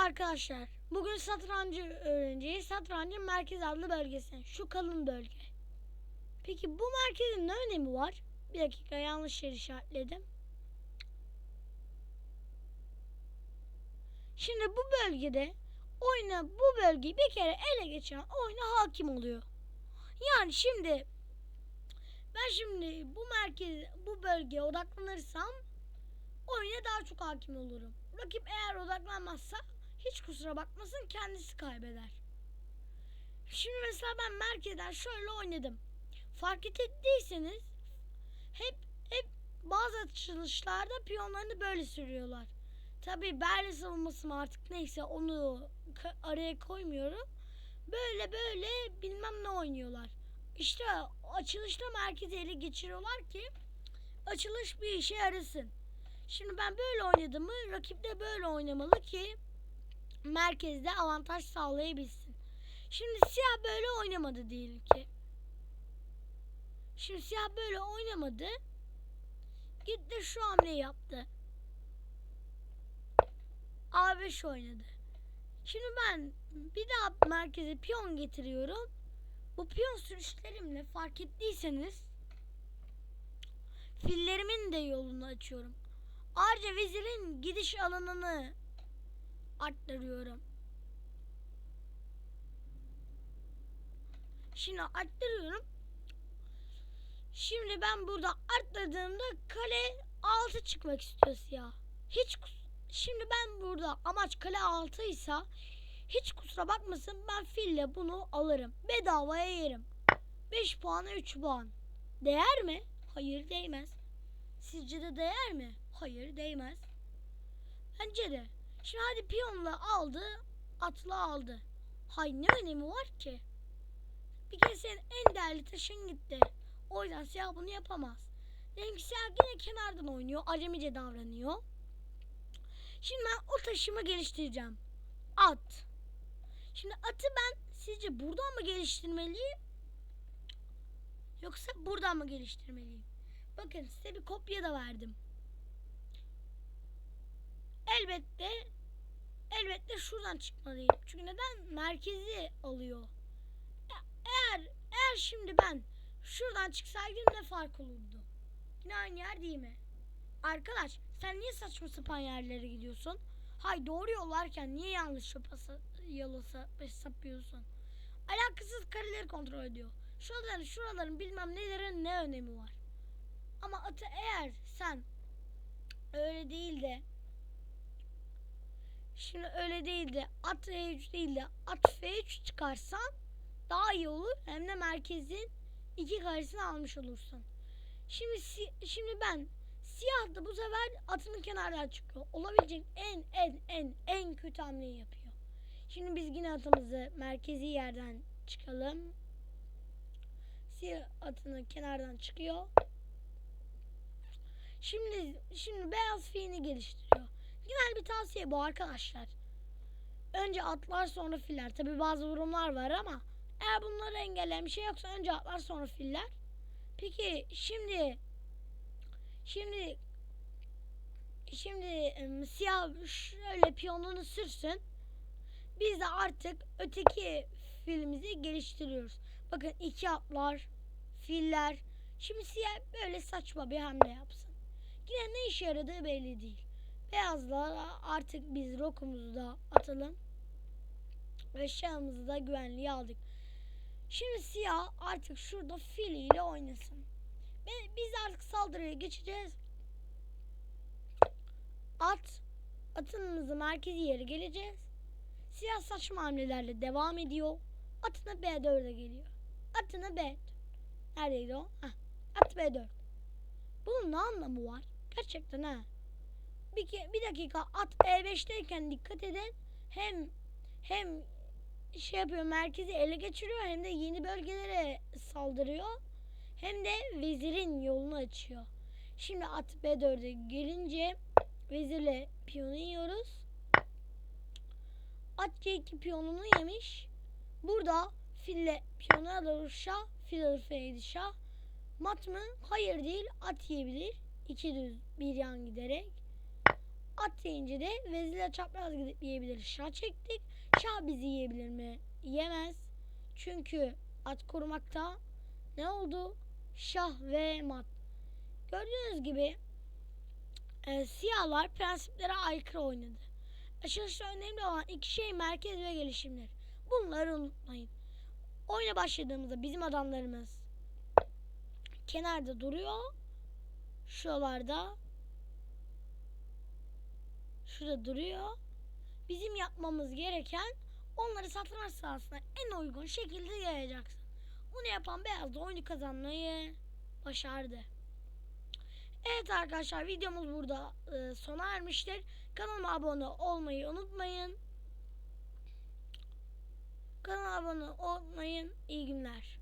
arkadaşlar. Bugün satrancı öğreneceğiz. Satrancın merkez adlı bölgesi. Şu kalın bölge. Peki bu merkezin ne önemi var? Bir dakika yanlış yer işaretledim. Şimdi bu bölgede oyuna bu bölgeyi bir kere ele geçiren oyuna hakim oluyor. Yani şimdi ben şimdi bu merkez bu bölgeye odaklanırsam oyuna daha çok hakim olurum. Rakip eğer odaklanmazsa hiç kusura bakmasın kendisi kaybeder. Şimdi mesela ben merkezden şöyle oynadım. Fark ettiyseniz hep hep bazı açılışlarda piyonlarını böyle sürüyorlar. Tabi Berlin savunması mı artık neyse onu araya koymuyorum. Böyle böyle bilmem ne oynuyorlar. İşte açılışta merkezi ele geçiriyorlar ki açılış bir işe yarasın. Şimdi ben böyle oynadım mı rakip de böyle oynamalı ki merkezde avantaj sağlayabilsin. Şimdi siyah böyle oynamadı diyelim ki. Şimdi siyah böyle oynamadı. Gitti şu hamleyi yaptı. A5 oynadı. Şimdi ben bir daha merkeze piyon getiriyorum. Bu piyon sürüşlerimle fark ettiyseniz fillerimin de yolunu açıyorum. Ayrıca vezirin gidiş alanını arttırıyorum. Şimdi arttırıyorum. Şimdi ben burada arttırdığımda kale 6 çıkmak istiyor siyah. Hiç Şimdi ben burada amaç kale 6 ise hiç kusura bakmasın ben fille bunu alırım. Bedavaya yerim. 5 puana 3 puan. Değer mi? Hayır değmez. Sizce de değer mi? Hayır değmez. Bence de. Şimdi hadi piyonla aldı, atla aldı. Hay ne önemi var ki? Bir kere senin en değerli taşın gitti. O yüzden siyah bunu yapamaz. Dedim ki siyah yine kenardan oynuyor. Acemice davranıyor. Şimdi ben o taşımı geliştireceğim. At. Şimdi atı ben sizce buradan mı geliştirmeliyim? Yoksa buradan mı geliştirmeliyim? Bakın size bir kopya da verdim. Elbette elbette şuradan çıkmalıyım. Çünkü neden? Merkezi alıyor. Eğer eğer şimdi ben şuradan çıksaydım ne fark olurdu? Yine aynı yer değil mi? Arkadaş sen niye saçma sapan yerlere gidiyorsun? Hay doğru yollarken niye yanlış yola yola sa- sapıyorsun? Alakasız kareleri kontrol ediyor. Şuraların şuraların bilmem nelerin ne önemi var? Ama atı eğer sen öyle değil de şimdi öyle değil de at E3 değil de at F3 çıkarsan daha iyi olur. Hem de merkezin iki karesini almış olursun. Şimdi şimdi ben siyah da bu sefer atının kenardan çıkıyor. Olabilecek en en en en kötü hamleyi yapıyor. Şimdi biz yine atımızı merkezi yerden çıkalım. Siyah atını kenardan çıkıyor. Şimdi şimdi beyaz fiilini geliştiriyor. Genel bir tavsiye bu arkadaşlar. Önce atlar sonra filler. Tabi bazı durumlar var ama eğer bunları engelleyen bir şey yoksa önce atlar sonra filler. Peki şimdi şimdi şimdi siyah şöyle piyonunu sürsün. Biz de artık öteki filimizi geliştiriyoruz. Bakın iki atlar, filler. Şimdi siyah böyle saçma bir hamle yapsın. Yine ne işe yaradığı belli değil. Beyazlara artık biz rokumuzu da atalım. Ve şahımızı da güvenliğe aldık. Şimdi siyah artık şurada filiyle oynasın. Biz artık saldırıya geçeceğiz. At, atımızı merkezi yere geleceğiz. Siyah saçma hamlelerle devam ediyor. Atına B4'e geliyor. Atına B4. Neredeydi o? Heh, at B4. Bunun ne anlamı var? Gerçekten ha. Bir, ke- bir dakika at E5'teyken dikkat edin. Hem hem şey yapıyor merkezi ele geçiriyor hem de yeni bölgelere saldırıyor. Hem de vezirin yolunu açıyor. Şimdi at B4'e gelince vezirle piyonu yiyoruz. At C2 piyonunu yemiş. Burada fille piyonu alır şah, fil alır F7 şah. Mat mı? Hayır değil. At yiyebilir. İki düz bir yan giderek. At deyince de vezirle çapraz gidip yiyebilir. Şah çektik. Şah bizi yiyebilir mi? Yemez. Çünkü at korumakta ne oldu? Şah ve mat. Gördüğünüz gibi e, siyahlar prensiplere aykırı oynadı. Açılışta önemli olan iki şey merkez ve gelişimler. Bunları unutmayın. Oyuna başladığımızda bizim adamlarımız kenarda duruyor. Şuralarda şurada duruyor. Bizim yapmamız gereken onları satranç sahasına en uygun şekilde yayacaksın. Bunu yapan beyaz da oyunu kazanmayı başardı. Evet arkadaşlar videomuz burada e, sona ermiştir. Kanalıma abone olmayı unutmayın. Kanala abone olmayın. İyi günler.